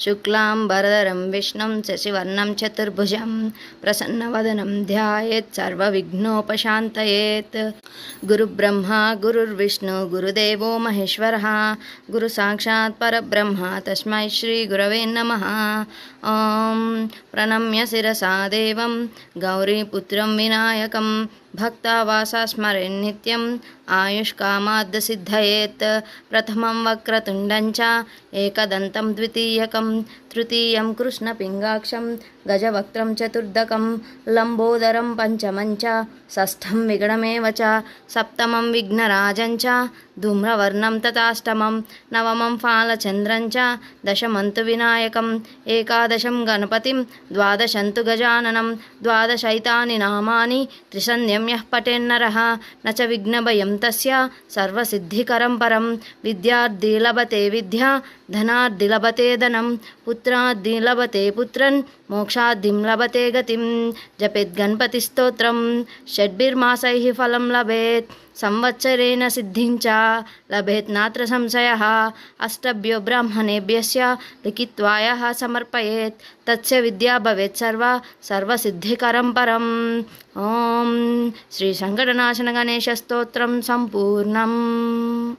శుక్లాంబరదరం విష్ణుం శశివర్ణం చతుర్భుజం ప్రసన్నవదనం ధ్యాయేత్ సర్వవిఘ్నోపశాంతయేత్. గురుబ్రహ్మ గురుర్విష్ణు గురుదేవో మహేశ్వర గురు సాక్షాత్ పరబ్రహ్మ తస్మై శ్రీ గురవే నమ. ఓం ప్రణమ్య శిరసా దేవం గౌరీపుత్రం వినాయకం భక్తావాసా స్మరణ్ నిత్యం ఆయుష్కామాద్దసిద్ధయేత్ ప్రథమం వక్రతుండంచ ఏకదంతం ద్వితీయకం తృతీయం కృష్ణపింగాక్షం గజవక్త్రం చతుర్దకం లంబోదరం పంచమం చ షష్ఠం విగణమేవ చ సప్తమం విఘ్నరాజం చ ధూమ్రవర్ణం తథాష్టమం నవమం ఫాలచంద్రం చ దశమంతు వినాయకం ఏకాదశం గణపతిం ద్వాదశంతు గజాననం ద్వాదశైతాని నామాని త్రిసంధ్యమ్యః పటేన్నరः న చ విఘ్నభయం తస్య సర్వసిద్ధికరం పరం విద్యార్థి లభతే విద్య ధనార్థి ధనం పుత్రార్థి పుత్రన్ మోక్ష मोक्षाद्धिं लभते गतिं जपेत् गणपतिस्तोत्रं। षड्भिर्मासैः फलं लभेत्। संवत्सरेण सिद्धिं लभेत् नात्र संशयः। अष्टभ्यो ब्राह्मणेभ्यस्य लिखित्वा यः समर्पयेत्। तस्य विद्या भवेत् सर्वा, सर्वसिद्धिकरं परम्। ॐ श्रीसङ्कटनाशनगणेशस्तोत्रं सम्पूर्णम्।